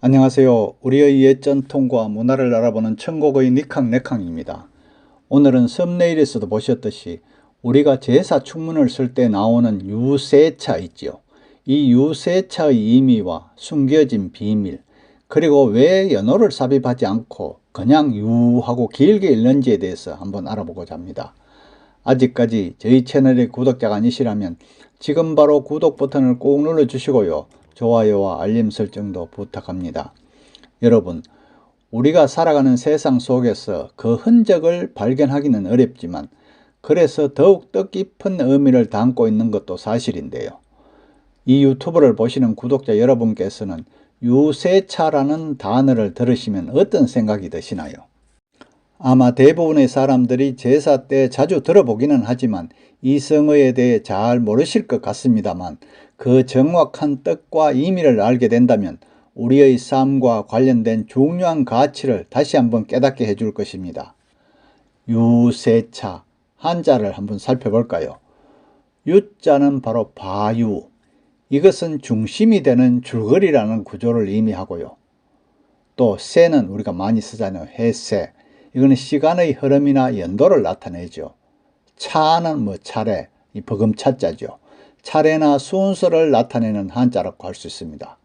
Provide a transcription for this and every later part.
안녕하세요. 우리의 옛 전통과 문화를 알아보는 천국의 니캉 네캉입니다. 오늘은 썸네일에서도 보셨듯이 우리가 제사 축문을 쓸 때 나오는 유세차 있지요. 이 유세차의 의미와 숨겨진 비밀, 그리고 왜 연호를 삽입하지 않고 그냥 유하고 길게 읽는지에 대해서 한번 알아보고자 합니다. 아직까지 저희 채널의 구독자가 아니시라면 지금 바로 구독 버튼을 꼭 눌러주시고요. 좋아요와 알림 설정도 부탁합니다. 여러분, 우리가 살아가는 세상 속에서 그 흔적을 발견하기는 어렵지만 그래서 더욱 뜻깊은 의미를 담고 있는 것도 사실인데요. 이 유튜브를 보시는 구독자 여러분께서는 유세차라는 단어를 들으시면 어떤 생각이 드시나요? 아마 대부분의 사람들이 제사 때 자주 들어보기는 하지만 이 성어에 대해 잘 모르실 것 같습니다만 그 정확한 뜻과 의미를 알게 된다면 우리의 삶과 관련된 중요한 가치를 다시 한번 깨닫게 해줄 것입니다. 유세차 한자를 한번 살펴볼까요? 유자는 바로 바유. 이것은 중심이 되는 줄거리라는 구조를 의미하고요. 또 세는 우리가 많이 쓰잖아요. 해세. 이거는 시간의 흐름이나 연도를 나타내죠. 차는 뭐 차례, 이 버금차자죠. 차례나 순서를 나타내는 한자라고 할 수 있습니다.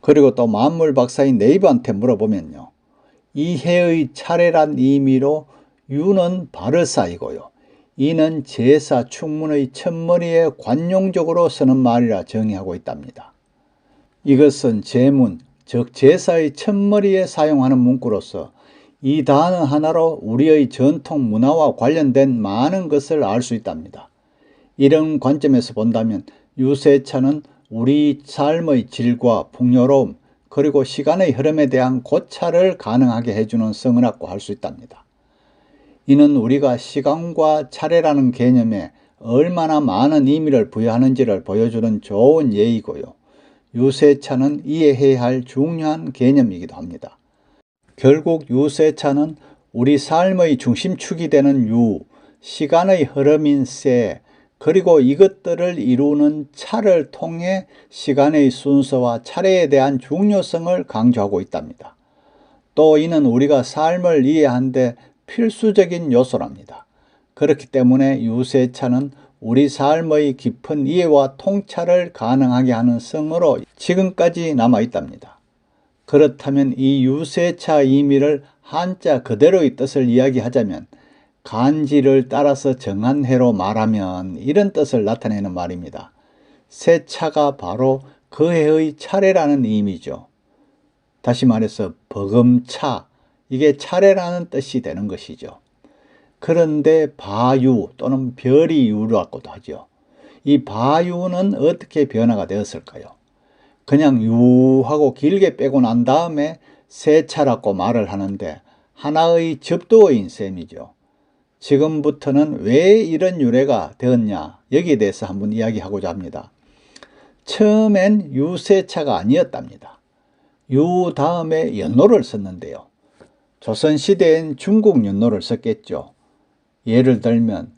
그리고 또 만물 박사인 네이버한테 물어보면요. 이 해의 차례란 의미로 유는 바르사이고요. 이는 제사 충문의 첫머리에 관용적으로 쓰는 말이라 정의하고 있답니다. 이것은 제문, 즉 제사의 첫머리에 사용하는 문구로서 이 단어 하나로 우리의 전통 문화와 관련된 많은 것을 알 수 있답니다. 이런 관점에서 본다면 유세차는 우리 삶의 질과 풍요로움 그리고 시간의 흐름에 대한 고찰을 가능하게 해주는 성은학고 할 수 있답니다. 이는 우리가 시간과 차례라는 개념에 얼마나 많은 의미를 부여하는지를 보여주는 좋은 예이고요. 유세차는 이해해야 할 중요한 개념이기도 합니다. 결국 유세차는 우리 삶의 중심축이 되는 유, 시간의 흐름인 세, 그리고 이것들을 이루는 차를 통해 시간의 순서와 차례에 대한 중요성을 강조하고 있답니다. 또 이는 우리가 삶을 이해하는데 필수적인 요소랍니다. 그렇기 때문에 유세차는 우리 삶의 깊은 이해와 통찰을 가능하게 하는 성으로 지금까지 남아 있답니다. 그렇다면 이 유세차 의미를 한자 그대로의 뜻을 이야기하자면 간지를 따라서 정한 해로 말하면 이런 뜻을 나타내는 말입니다. 세차가 바로 그 해의 차례라는 의미죠. 다시 말해서 버금차, 이게 차례라는 뜻이 되는 것이죠. 그런데 바유 또는 별이 유라고도 하죠. 이 바유는 어떻게 변화가 되었을까요? 그냥 유하고 길게 빼고 난 다음에 세차라고 말을 하는데 하나의 접두어인 셈이죠. 지금부터는 왜 이런 유래가 되었냐 여기에 대해서 한번 이야기하고자 합니다. 처음엔 유세차가 아니었답니다. 유 다음에 연노를 썼는데요. 조선시대엔 중국 연노를 썼겠죠. 예를 들면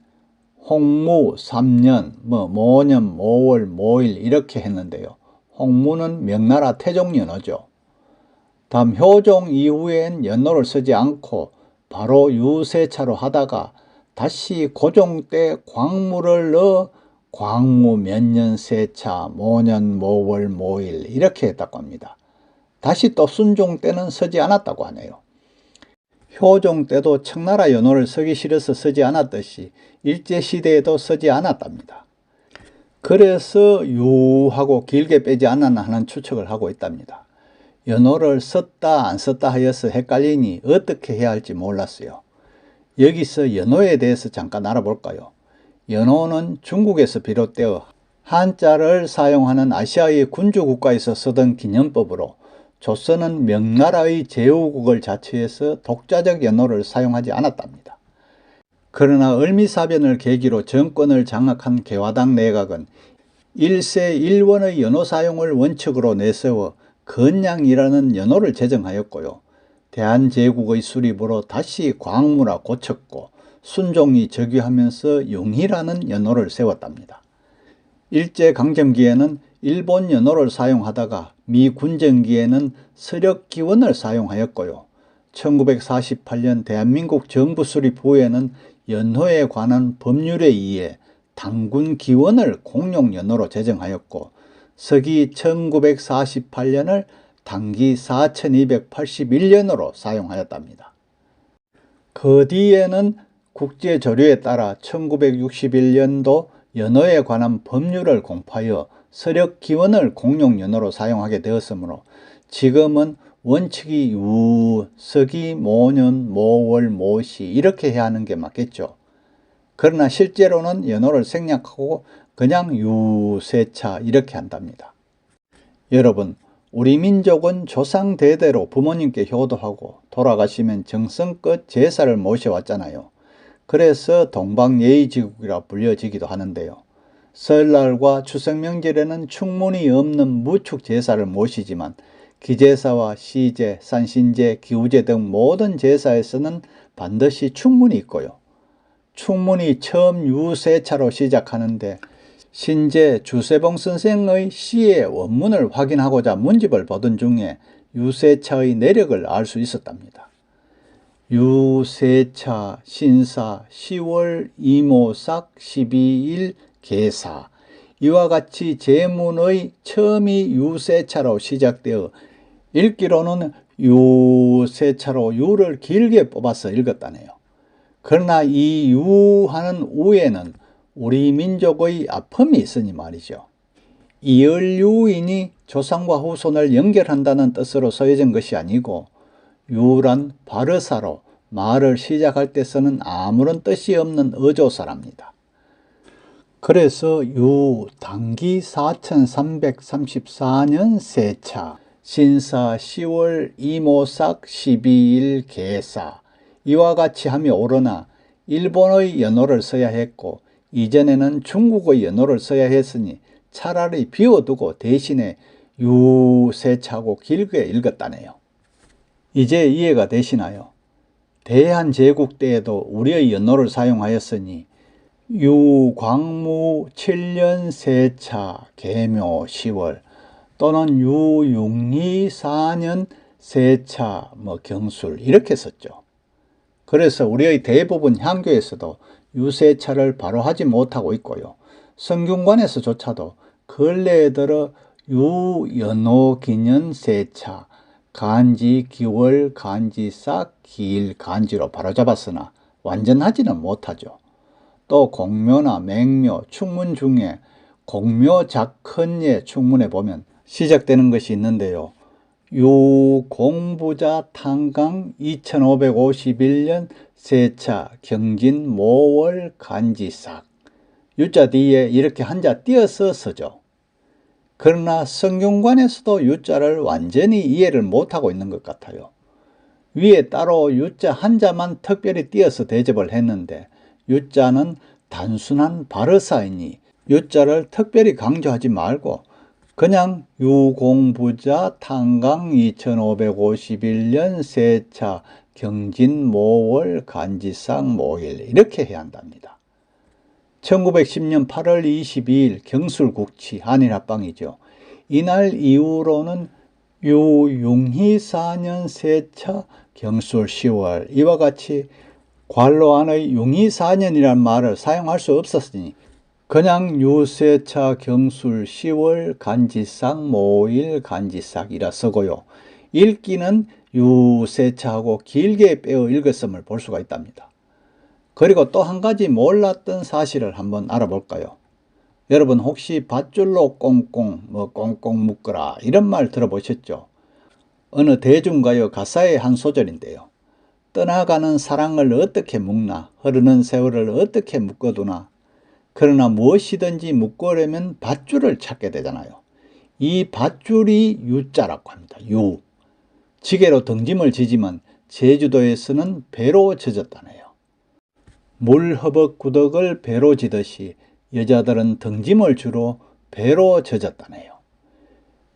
홍무 3년, 뭐 모년, 모월, 모일 이렇게 했는데요. 홍무는 명나라 태종 연어죠. 다음 효종 이후엔 연노를 쓰지 않고 바로 유세차로 하다가 다시 고종 때 광무를 넣어 광무 몇 년 세차, 모년, 모월, 모일 이렇게 했다고 합니다. 다시 또 순종 때는 쓰지 않았다고 하네요. 효종 때도 청나라 연호를 쓰기 싫어서 쓰지 않았듯이 일제시대에도 쓰지 않았답니다. 그래서 유하고 길게 빼지 않았나 하는 추측을 하고 있답니다. 연호를 썼다 안 썼다 하여서 헷갈리니 어떻게 해야 할지 몰랐어요. 여기서 연호에 대해서 잠깐 알아볼까요? 연호는 중국에서 비롯되어 한자를 사용하는 아시아의 군주 국가에서 쓰던 기념법으로 조선은 명나라의 제후국을 자처해서 독자적 연호를 사용하지 않았답니다. 그러나 을미사변을 계기로 정권을 장악한 개화당 내각은 일세 일원의 연호 사용을 원칙으로 내세워 건양이라는 연호를 제정하였고요. 대한제국의 수립으로 다시 광무라 고쳤고 순종이 즉위하면서 용희라는 연호를 세웠답니다. 일제강점기에는 일본 연호를 사용하다가 미 군정기에는 서력 기원을 사용하였고요. 1948년 대한민국 정부 수립 후에는 연호에 관한 법률에 의해 당군 기원을 공용 연호로 제정하였고 서기 1948년을 당기 4281년으로 사용하였답니다. 그 뒤에는 국제조류에 따라 1961년도 연어에 관한 법률을 공포하여 서력 기원을 공용연어로 사용하게 되었으므로 지금은 원칙이 유, 서기, 모년, 모월, 모시 이렇게 해야 하는 게 맞겠죠. 그러나 실제로는 연어를 생략하고 그냥 유세차 이렇게 한답니다. 여러분 우리 민족은 조상 대대로 부모님께 효도하고 돌아가시면 정성껏 제사를 모셔왔잖아요. 그래서 동방예의지국이라 불려지기도 하는데요. 설날과 추석 명절에는 충문이 없는 무축 제사를 모시지만 기제사와 시제, 산신제, 기우제 등 모든 제사에서는 반드시 충문이 있고요. 충문이 처음 유세차로 시작하는데 신제 주세봉 선생의 시의 원문을 확인하고자 문집을 보던 중에 유세차의 내력을 알 수 있었답니다. 유세차, 신사, 10월 이모삭, 12일 개사 이와 같이 제문의 처음이 유세차로 시작되어 읽기로는 유세차로 유를 길게 뽑아서 읽었다네요. 그러나 이 유하는 우에는 우리 민족의 아픔이 있으니 말이죠. 이을유인이 조상과 후손을 연결한다는 뜻으로 써여진 것이 아니고 유란 바르사로 말을 시작할 때 쓰는 아무런 뜻이 없는 어조사랍니다. 그래서 유 당기 4334년 세차 신사 10월 이모삭 12일 개사 이와 같이 하며 오르나 일본의 연호를 써야 했고 이전에는 중국의 연호를 써야 했으니 차라리 비워두고 대신에 유세차고 길게 읽었다네요. 이제 이해가 되시나요? 대한제국 때에도 우리의 연호를 사용하였으니 유광무 7년 세차 개묘 10월 또는 유융리 4년 세차 뭐 경술 이렇게 썼죠. 그래서 우리의 대부분 향교에서도 유세차를 바로 하지 못하고 있고요. 성균관에서조차도 근래에 들어 유연호 기년 세차 간지 기월 간지 싹길 간지로 바로잡았으나 완전하지는 못하죠. 또 공묘나 맹묘, 충문 중에 공묘 작헌예 충문에 보면 시작되는 것이 있는데요. 유공부자 탄강 2551년 세차 경진 모월 간지삭 유자 뒤에 이렇게 한자 띄어서 서죠. 그러나 성균관에서도 유자를 완전히 이해를 못하고 있는 것 같아요. 위에 따로 유자 한자만 특별히 띄어서 대접을 했는데 유자는 단순한 발어사이니 유자를 특별히 강조하지 말고 그냥 유공부자 탄강 2551년 세차 경진 모월 간지상 모일 이렇게 해야 한답니다. 1910년 8월 22일 경술국치 한일합방이죠. 이날 이후로는 유용희 4년 세차 경술 10월 이와 같이 관로 안의 용희 4년이란 말을 사용할 수 없었으니 그냥 유세차 경술 10월 간지싹 모일 간지싹이라 쓰고요. 읽기는 유세차하고 길게 빼어 읽었음을 볼 수가 있답니다. 그리고 또 한 가지 몰랐던 사실을 한번 알아볼까요? 여러분 혹시 밧줄로 꽁꽁 뭐 꽁꽁 묶으라 이런 말 들어보셨죠? 어느 대중가요 가사의 한 소절인데요. 떠나가는 사랑을 어떻게 묶나 흐르는 세월을 어떻게 묶어두나 그러나 무엇이든지 묶으려면 밧줄을 찾게 되잖아요. 이 밧줄이 유자라고 합니다. 유. 지게로 등짐을 지지만 제주도에서는 배로 젖었다네요. 물 허벅 구덕을 배로 지듯이 여자들은 등짐을 주로 배로 젖었다네요.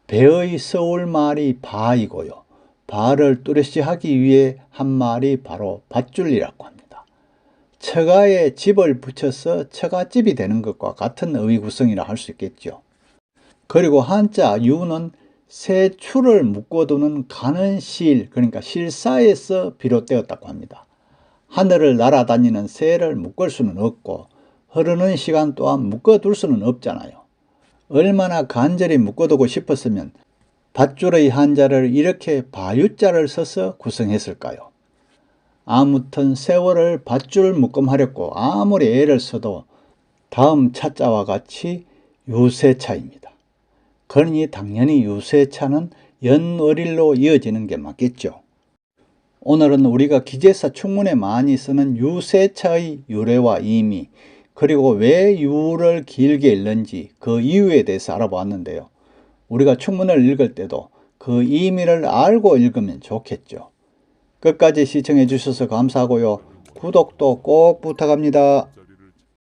배의 서울말이 바이고요. 발을 뚜렷이 하기 위해 한 말이 바로 밧줄이라고 합니다. 처가에 집을 붙여서 처가집이 되는 것과 같은 어휘 구성이라 할 수 있겠죠. 그리고 한자 유는 새 추를 묶어두는 가는 실, 그러니까 실사에서 비롯되었다고 합니다. 하늘을 날아다니는 새를 묶을 수는 없고 흐르는 시간 또한 묶어둘 수는 없잖아요. 얼마나 간절히 묶어두고 싶었으면 밧줄의 한자를 이렇게 바유자를 써서 구성했을까요? 아무튼 세월을 밧줄 묶음하렸고 아무리 애를 써도 다음 차자와 같이 유세차입니다. 그러니 당연히 유세차는 연월일로 이어지는 게 맞겠죠. 오늘은 우리가 기재사 충문에 많이 쓰는 유세차의 유래와 의미, 그리고 왜 유를 길게 읽는지 그 이유에 대해서 알아보았는데요. 우리가 충문을 읽을 때도 그 의미를 알고 읽으면 좋겠죠. 끝까지 시청해 주셔서 감사하고요. 구독도 꼭 부탁합니다.